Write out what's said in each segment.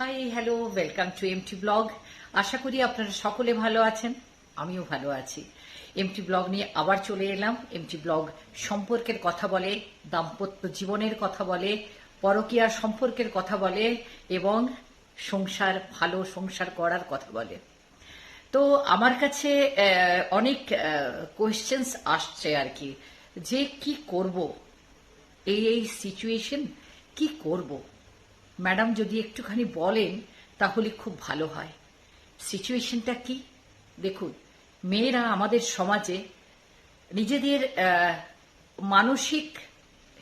Hi hello welcome to MT blog আশা করি আপনারা সকলে ভালো আছেন, আমিও ভালো আছি। এমটি ব্লগ নিয়ে আবার চলে এলাম। এমটি ব্লগ সম্পর্কের কথা বলে, দাম্পত্য জীবনের কথা বলে, পরকীয়া সম্পর্কের কথা বলে এবং সংসার, ভালো সংসার করার কথা বলে। তো আমার কাছে অনেক কোয়েশ্চেন্স আসছে আর কি। যে কি করব? এই এই সিচুয়েশন কি করব? ম্যাডাম যদি একটুখানি বলেন, তাহলে খুব ভালো হয়। সিচুয়েশনটা কি? দেখুন, মেয়েরা আমাদের সমাজে নিজেদের মানসিক,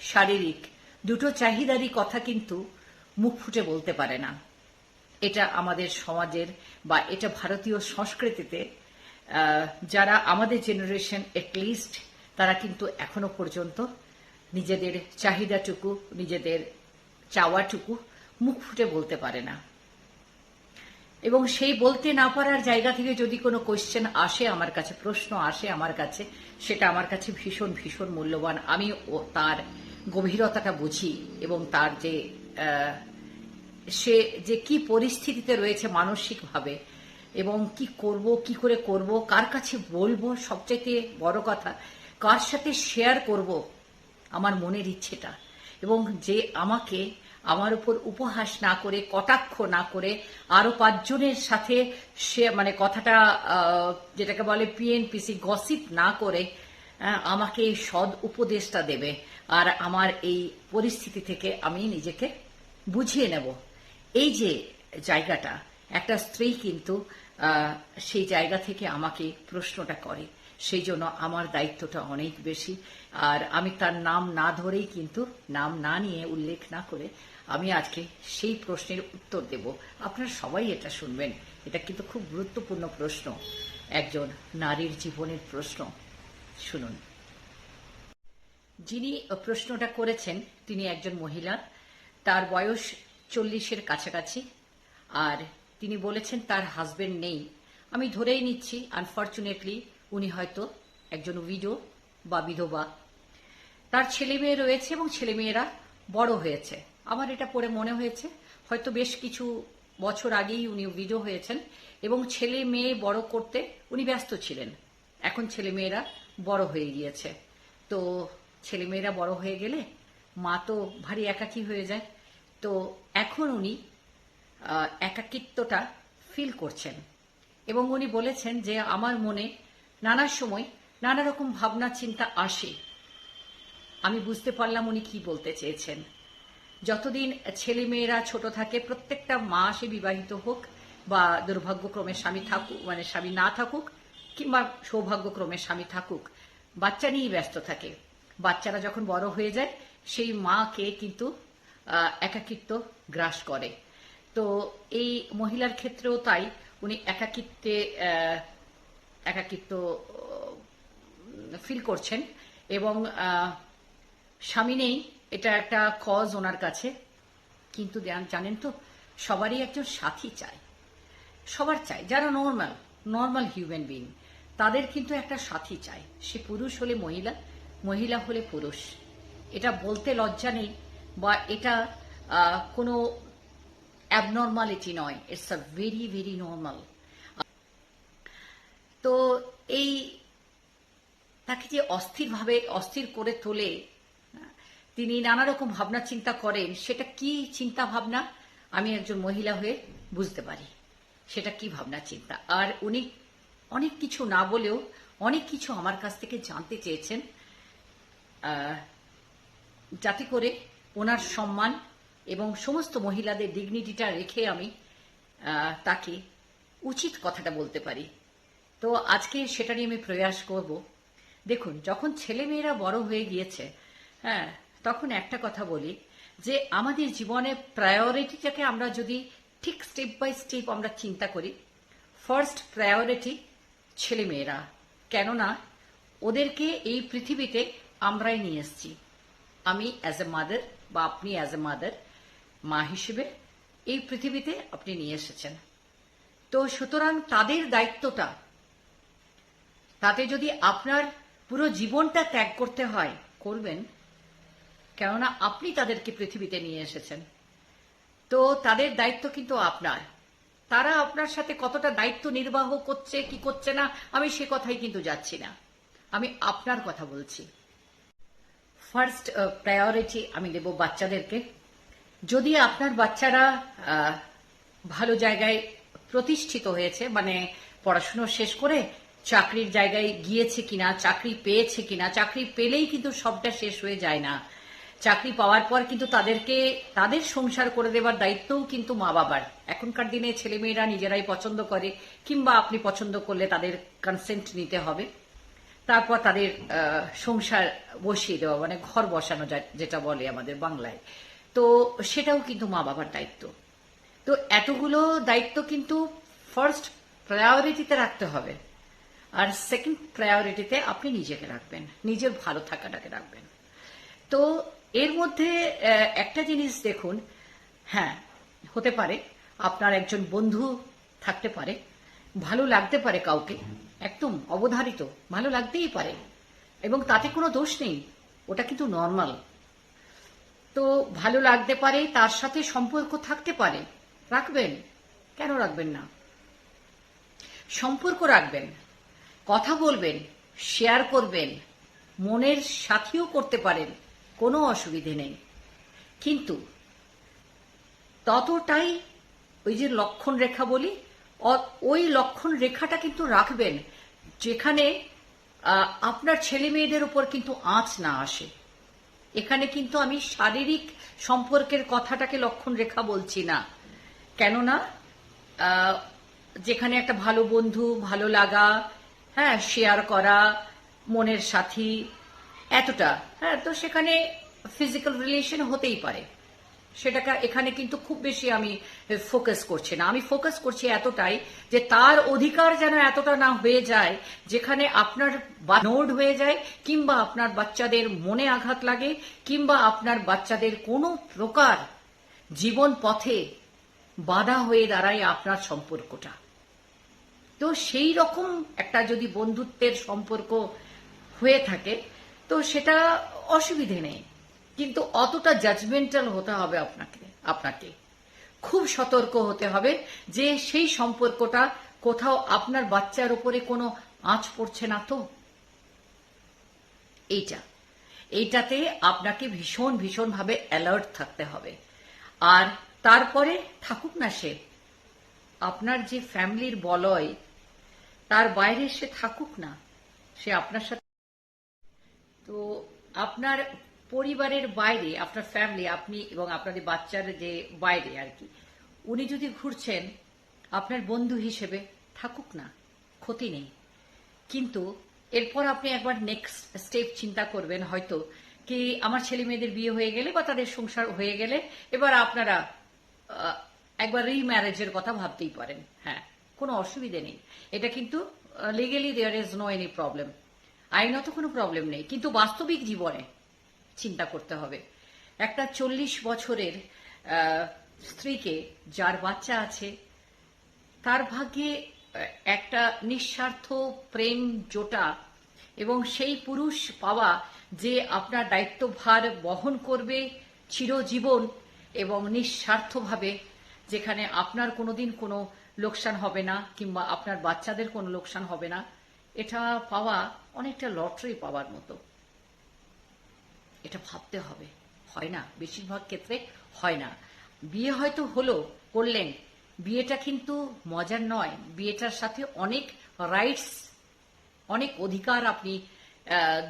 শারীরিক দুটো চাহিদারই কথা কিন্তু মুখ ফুটে বলতে পারে না। এটা আমাদের সমাজের বা এটা ভারতীয় সংস্কৃতিতে যারা আমাদের জেনারেশন লিস্ট তারা কিন্তু এখনও পর্যন্ত নিজেদের চাহিদাটুকু, নিজেদের চাওয়াটুকু মুখ ফুটে বলতে পারে না। এবং সেই বলতে না পারার জায়গা থেকে যদি কোনো কোয়েশ্চেন আসে, আমার কাছে, প্রশ্ন আসে আমার কাছে, সেটা আমার কাছে ভীষণ ভীষণ মূল্যবান। আমি তার গভীরতাটা বুঝি এবং তার যে সে যে কি পরিস্থিতিতে রয়েছে মানসিকভাবে এবং কি করব, কি করে করব, কার কাছে বলব, সবচাইতে বড় কথা, কার সাথে শেয়ার করব, আমার মনের ইচ্ছেটা। এবং যে আমাকে আমার উপর উপহাস না করে, কটাক্ষ না করে আরও পাঁচজনের সাথে সে মানে কথাটা যেটাকে বলে পিএনপিসি গসিপ না করে আমাকে এই সদ উপদেশটা দেবে। আর আমার এই পরিস্থিতি থেকে আমি নিজেকে বুঝিয়ে নেব। এই যে জায়গাটা, একটা স্ত্রী কিন্তু সেই জায়গা থেকে আমাকে প্রশ্নটা করে, সেই জন্য আমার দায়িত্বটা অনেক বেশি। আর আমি তার নাম না ধরেই কিন্তু, নাম না নিয়ে উল্লেখ না করে আমি আজকে সেই প্রশ্নের উত্তর দেব। আপনারা সবাই এটা শুনবেন। এটা কিন্তু খুব গুরুত্বপূর্ণ প্রশ্ন। একজন নারীর জীবনের প্রশ্ন। শুনুন। যিনি প্রশ্নটা করেছেন, তিনি একজন মহিলা। তার বয়স চল্লিশের কাছাকাছি। আর তিনি বলেছেন, তার হাজবেন্ড নেই। আমি ধরেই নিচ্ছি আনফর্চুনেটলি উনি হয়তো একজন উইডো বা বিধবা। তার ছেলে মেয়ে রয়েছে এবং ছেলে মেয়েরা বড় হয়েছে। আমার এটা পড়ে মনে হয়েছে। হয়তো বেশ কিছু বছর আগেই উনি উইডো হয়েছেন এবং ছেলে মেয়ে বড় করতে উনি ব্যস্ত ছিলেন। এখন ছেলে মেয়েরা বড় হয়ে গিয়েছে। তো ছেলে মেয়েরা বড় হয়ে গেলে মা তো ভারী একাকী হয়ে যায়। তো এখন উনি একাকিত্বটা ফিল করছেন এবং উনি বলেছেন যে আমার মনে নানা সময় নানা রকম ভাবনা চিন্তা আসে। আমি বুঝতে পারলাম উনি কি বলতে চেয়েছেন। যতদিন ছেলে মেয়েরা ছোট থাকে, প্রত্যেকটা মা সে বিবাহিত হোক বা দুর্ভাগ্যক্রমে স্বামী থাকুক মানে স্বামী না থাকুক কিংবা সৌভাগ্যক্রমে স্বামী থাকুক, বাচ্চা নিয়েই ব্যস্ত থাকে। বাচ্চারা যখন বড় হয়ে যায়, সেই মাকে কিন্তু একাকিত্ব গ্রাস করে। তো এই মহিলার ক্ষেত্রেও তাই, উনি একাকিত্বে একাকিত্ব ফিল করছেন এবং স্বামী নেই এটা একটা কজ ওনার কাছে। কিন্তু জানেন তো, সবারই একজন সাথী চায় সবার চাই, যারা নর্মাল নর্মাল হিউম্যান বিং তাদের কিন্তু একটা সাথী চাই। সে পুরুষ হলে মহিলা মহিলা হলে পুরুষ। এটা বলতে লজ্জা নেই, বা এটা কোনো অ্যাবনর্মালিটি নয়। It's a very very normal তো এই, তাকে যে অস্থিরভাবে, অস্থির করে তোলে তিনি নানা রকম ভাবনা চিন্তা করেন, সেটা কি চিন্তা ভাবনা? আমি একজন মহিলা হয়ে বুঝতে পারি সেটা কি ভাবনা চিন্তা। আর উনি অনেক কিছু না বলেও অনেক কিছু আমার কাছ থেকে জানতে চেয়েছেন। যাতে করে ওনার সম্মান এবং সমস্ত মহিলাদের ডিগনিটিটা রেখে আমি তাকে উচিত কথাটা বলতে পারি। তো আজকে সেটা নিয়ে আমি প্রয়াস করব। দেখুন, যখন ছেলে মেয়েরা বড় হয়ে গিয়েছে হ্যাঁ তখন একটা কথা বলি, যে আমাদের জীবনে প্রায়োরিটিটাকে আমরা যদি ঠিক স্টেপ বাই স্টেপ আমরা চিন্তা করি ফার্স্ট প্রায়োরিটি ছেলে মেয়েরা কেননা, ওদেরকে এই পৃথিবীতে আমরাই নিয়ে এসেছি। আমি অ্যাজ এ মাদার বা আপনি অ্যাজ এ মাদার মা হিসেবে এই পৃথিবীতে আপনি নিয়ে এসেছেন। তো সুতরাং তাদের দায়িত্বটা, তাতে যদি আপনার পুরো জীবনটা ত্যাগ করতে হয়, করবেন কেননা আপনি তাদেরকে পৃথিবীতে নিয়ে এসেছেন। তো তাদের দায়িত্ব কিন্তু আপনার। তারা আপনার সাথে কতটা দায়িত্ব নির্বাহ করছে, কি করছে না, আমি সে কথাই কিন্তু যাচ্ছি না। আমি আপনার কথা বলছি। ফার্স্ট প্রায়োরিটি আমি দেব বাচ্চাদেরকে। যদি আপনার বাচ্চারা ভালো জায়গায় প্রতিষ্ঠিত হয়েছে মানে পড়াশুনো শেষ করে চাকরির জায়গায় গিয়েছে কিনা, চাকরি পেয়েছে কিনা, চাকরি পেলেই কিন্তু সবটা শেষ হয়ে যায় না। চাকরি পাওয়ার পর কিন্তু তাদেরকে, তাদের সংসার করে দেওয়ার দায়িত্বও কিন্তু মা বাবার। এখনকার দিনে ছেলেমেয়েরা নিজেরাই পছন্দ করে, কিংবা আপনি পছন্দ করলে তাদের কনসেন্ট নিতে হবে। তারপর তাদের সংসার বসিয়ে দেওয়া মানে ঘর বসানো যেটা বলে আমাদের বাংলায়। তো সেটাও কিন্তু মা বাবার দায়িত্ব। তো এতগুলো দায়িত্ব কিন্তু ফার্স্ট প্রায়োরিটিতে রাখতে হবে। আর সেকেন্ড প্রায়োরিটিতে আপনি নিজেকে রাখবেন, নিজের ভালো থাকাটাকে রাখবেন। তো এর মধ্যে একটা জিনিস দেখুন। হ্যাঁ হতে পারে। আপনার একজন বন্ধু থাকতে পারে। ভালো লাগতে পারে কাউকে। একদম অবধারিত। ভালো লাগতেই পারে। এবং তাতে কোনো দোষ নেই। ওটা কিন্তু নর্মাল তো ভালো লাগতে পারে, তার সাথে সম্পর্ক থাকতে পারে। রাখবেন। কেন রাখবেন না? সম্পর্ক রাখবেন। কথা বলবেন শেয়ার করবেন, মনের সাথীও করতে পারেন। কোনো অসুবিধে নেই। কিন্তু ততটাই ওই যে লক্ষণ রেখা বলি ওই লক্ষণ রেখাটা কিন্তু রাখবেন যেখানে আপনার ছেলে মেয়েদের উপর কিন্তু আঁচ না আসে। এখানে কিন্তু আমি শারীরিক সম্পর্কের কথাটাকে লক্ষণ রেখা বলছি না। কেননা যেখানে একটা ভালো বন্ধু, ভালো লাগা হ্যাঁ শেয়ার করা, মনের সাথী এতটা। হ্যাঁ তো সেখানে ফিজিক্যাল রিলেশন হতেই পারে। সেটাকে এখানে কিন্তু খুব বেশি আমি ফোকাস করছি না। আমি ফোকাস করছি এতটাই যে তার অধিকার যেন এতটা না হয়ে যায়, যেখানে আপনার নোড হয়ে যায়, কিংবা আপনার বাচ্চাদের মনে আঘাত লাগে, কিংবা আপনার বাচ্চাদের কোনো প্রকার জীবন পথে বাধা হয়ে দাঁড়ায় আপনার সম্পর্কটা। তো সেই রকম একটা যদি বন্ধুত্বের সম্পর্ক হয়ে থাকে তো সেটা অসুবিধে নেই। কিন্তু অতটা জাজমেন্টাল হতে হবে আপনাকে আপনাকে। খুব সতর্ক হতে হবে যে সেই সম্পর্কটা কোথাও আপনার বাচ্চার উপরে কোনো আঁচ পড়ছে না তো। এইটা। এইটাতে আপনাকে ভীষণ ভীষণ ভাবে অ্যালার্ট থাকতে হবে। আর তারপরে থাকুক না সে। আপনার যে ফ্যামিলির বলয়, তার বাইরে সে থাকুক না। সে আপনার সাথে তো আপনার পরিবারের বাইরে, আপনার ফ্যামিলি আপনি এবং আপনাদের বাচ্চার যে বাইরে আর কি, উনি যদি ঘুরছেন, আপনার বন্ধু হিসেবে থাকুক না, ক্ষতি নেই। কিন্তু এরপর আপনি একবার নেক্সট স্টেপ চিন্তা করবেন হয়তো কি আমার ছেলে মেয়েদের বিয়ে হয়ে গেলে বা তাদের সংসার হয়ে গেলে এবার আপনারা একবার রিম্যারেজের কথা ভাবতেই পারেন। হ্যাঁ কোনো অসুবিধে নেই। এটা কিন্তু legally there is no any problem আইনত কোনো প্রবলেম নেই, কিন্তু বাস্তবিক জীবনে চিন্তা করতে হবে। একটা চল্লিশ বছরের স্ত্রীকে যার বাচ্চা আছে, তার ভাগ্যে একটা নিঃস্বার্থ প্রেম জোটা এবং সেই পুরুষ পাওয়া যে আপনার দায়িত্বভার বহন করবে চিরজীবন এবং নিঃস্বার্থভাবে, যেখানে আপনার কোনোদিন কোনো লোকসান হবে না কিংবা আপনার বাচ্চাদের কোনো লোকসান হবে না এটা পাওয়া অনেকটা লটারি পাওয়ার মতো। এটা ভাবতে হবে। হয় না। বেশিরভাগ ক্ষেত্রে হয় না। বিয়ে হয়তো হলো, করলেন। বিয়েটা কিন্তু মজার নয়। বিয়েটার সাথে অনেক রাইটস অনেক অধিকার আপনি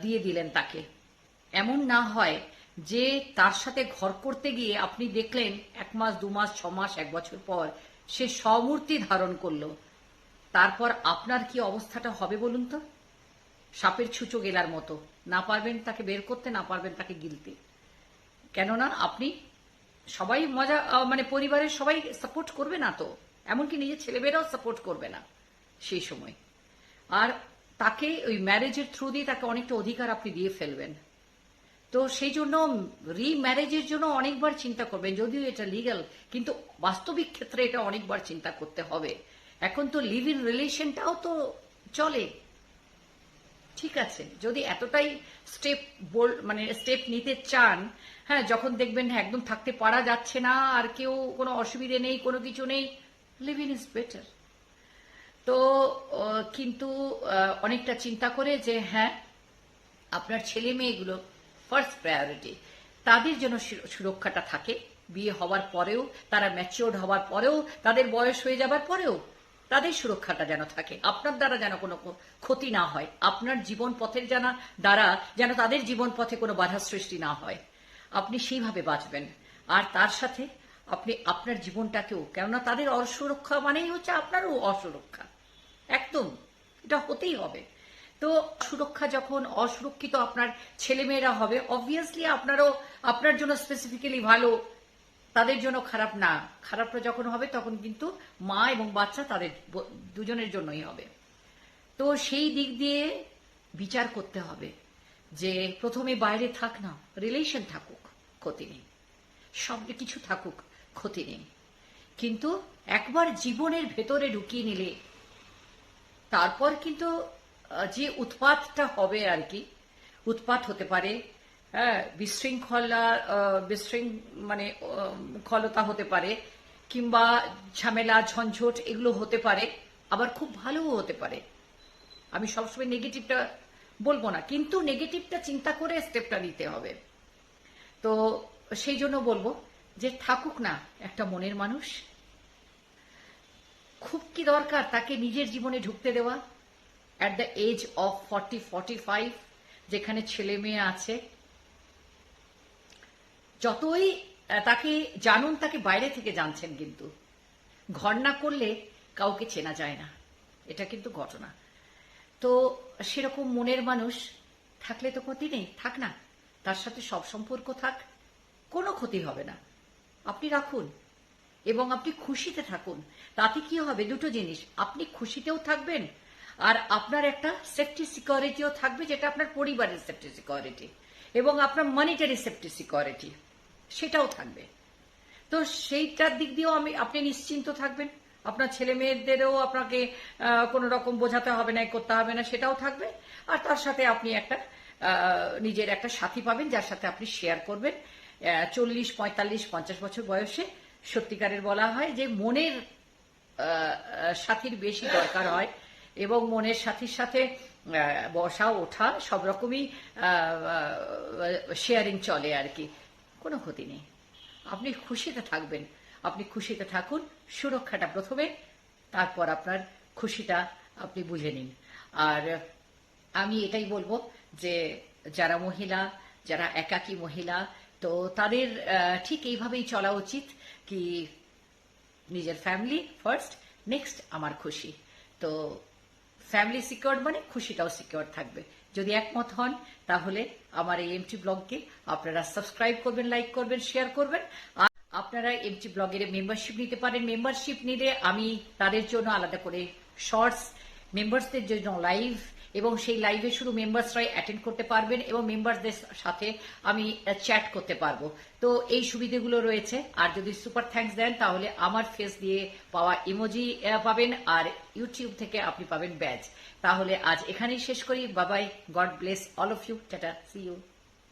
দিয়ে দিলেন তাকে। এমন না হয় যে তার সাথে ঘর করতে গিয়ে আপনি দেখলেন এক মাস, দু মাস, ছ মাস, এক বছর পর সে সমূর্তি ধারণ করল। তারপর আপনার কি অবস্থাটা হবে বলুন তো? সাপের ছুঁচো গেলার মতো। না পারবেন তাকে বের করতে, না পারবেন তাকে গিলতে। কেননা আপনি সবাই মজা মানে পরিবারের সবাই সাপোর্ট করবে না তো। এমনকি নিজের ছেলেমেয়েরাও সাপোর্ট করবে না সেই সময়। আর তাকে ওই ম্যারেজের থ্রু দিয়ে তাকে অনেকটা অধিকার আপনি দিয়ে ফেলবেন। তো সেই জন্য রিম্যারেজের জন্য অনেকবার চিন্তা করবেন, যদিও এটা লিগ্যাল কিন্তু বাস্তবিক ক্ষেত্রে এটা অনেকবার চিন্তা করতে হবে। এখন তো লিভ ইন রিলেশনটাও তো চলে। ঠিক আছে যদি এতটাই স্টেপ বোল মানে স্টেপ নিতে চান হ্যাঁ যখন দেখবেন হ্যাঁ, একদম থাকতে পারা যাচ্ছে না আর কেউ কোনো অসুবিধে নেই কোনো কিছু নেই লিভ ইন ইজ বেটার তো কিন্তু অনেকটা চিন্তা করে যে হ্যাঁ আপনার ছেলে মেয়েগুলো ফার্স্ট প্রায়োরিটি তাদের জন্য সুরক্ষাটা থাকে। বিয়ে হওয়ার পরেও তারা ম্যাচিওর্ড হওয়ার পরেও তাদের বয়স হয়ে যাবার পরেও তাদের সুরক্ষাটা যেন থাকে। আপনার দ্বারা যেন কোনো ক্ষতি না হয়। আপনার জীবন পথের জানা দ্বারা যেন তাদের জীবন পথে কোনো বাধা সৃষ্টি না হয়। আপনি সেইভাবে বাঁচবেন। আর তার সাথে আপনি আপনার জীবনটাকেও, কেননা তাদের অসুরক্ষা মানেই হচ্ছে আপনারও অসুরক্ষা। একদম, এটা হতেই হবে। তো সুরক্ষা যখন অসুরক্ষিত আপনার ছেলেমেয়েরা হবে অবভিয়াসলি আপনারও, আপনার জন্য স্পেসিফিক্যালি ভালো তাদের জন্য খারাপ না। খারাপটা যখন হবে, তখন কিন্তু মা এবং বাচ্চা তাদের দুজনের জন্যই হবে। তো সেই দিক দিয়ে বিচার করতে হবে যে প্রথমে বাইরে থাক না রিলেশন থাকুক, ক্ষতি নেই। সব কিছু থাকুক, ক্ষতি নেই। কিন্তু একবার জীবনের ভেতরে ঢুকিয়ে নিলে, তারপর কিন্তু যে উৎপাতটা হবে আর কি, উৎপাত হতে পারে হ্যাঁ বিশৃঙ্খলা বিশৃং মানে খলতা হতে পারে, কিংবা ঝামেলা, ঝঞ্ঝট এগুলো হতে পারে, আবার খুব ভালোও হতে পারে। আমি সবসময় নেগেটিভটা বলব না, কিন্তু নেগেটিভটা চিন্তা করে স্টেপটা নিতে হবে। তো সেই জন্য বলব যে থাকুক না একটা মনের মানুষ। খুব কি দরকার তাকে নিজের জীবনে ঢুকতে দেওয়া? At the age of forty forty five যেখানে ছেলে মেয়ে আছে যতই তাকে জানুন, তাকে বাইরে থেকে জানছেন কিন্তু। ঘর না করলে কাউকে চেনা যায় না। এটা কিন্তু ঘটনা। তো সেরকম মনের মানুষ থাকলে তো ক্ষতি নেই, থাক না। তার সাথে সব সম্পর্ক থাক, কোনো ক্ষতি হবে না। আপনি রাখুন। এবং আপনি খুশিতে থাকুন। তাতে কি হবে? দুটো জিনিস। আপনি খুশিতেও থাকবেন, আর আপনার একটা সেফটি সিকিউরিটিও থাকবে, যেটা আপনার পরিবারের সেফটি সিকিউরিটি এবং আপনার মনিটারি সেফটি সিকিউরিটি সেটাও থাকবে। তো সেইটার দিক দিয়েও আমি, আপনি নিশ্চিন্ত থাকবেন। আপনার ছেলে মেয়েদেরও আপনাকে কোনো রকম বোঝাতে হবে না করতে হবে না, সেটাও থাকবে। আর তার সাথে আপনি একটা নিজের একটা সাথী পাবেন, যার সাথে আপনি শেয়ার করবেন। চল্লিশ, পঁয়তাল্লিশ, পঞ্চাশ বছর বয়সে সত্যিকারের বলা হয় যে মনের সাথীর বেশি দরকার হয় এবং মনের সাথীর সাথে বসা, ওঠা সব রকমই শেয়ারিং চলে আর কি। কোনো ক্ষতি নেই। আপনি খুশিতে থাকবেন। আপনি খুশিতে থাকুন, সুরক্ষাটা প্রথমে, তারপর আপনার খুশিটা আপনি বুঝে নিন। আর আমি এটাই বলব যে, যারা মহিলা, যারা একাকী মহিলা, তো তাদের ঠিক এইভাবেই চলা উচিত কি নিজের ফ্যামিলি ফার্স্ট নেক্সট আমার খুশি। তো ফ্যামিলি সিকিউর মানে খুশিটাও সিকিউর থাকবে। যদি একমত হন, তাহলে আমার এই এমটি ব্লগকে আপনারা সাবস্ক্রাইব করবেন, লাইক করবেন, শেয়ার করবেন। আপনারা এমটি ব্লগের মেম্বারশিপ নিতে পারেন। মেম্বারশিপ নিলে আমি তাদের জন্য আলাদা করে শর্টস মেম্বার্সদের জন্য লাইভ এবং সেই লাইভে শুধু মেম্বার্সরাই অ্যাটেন্ড করতে পারবেন এবং মেম্বারসদের সাথে আমি চ্যাট করতে পারব। তো এই সুবিধেগুলো রয়েছে। আর যদি সুপার থ্যাঙ্কস দেন, তাহলে আমার ফেস দিয়ে পাওয়া ইমোজি পাবেন আর ইউটিউব থেকে আপনি পাবেন ব্যাচ তাহলে আজ এখানেই শেষ করি। Babai God bless all of you tata see you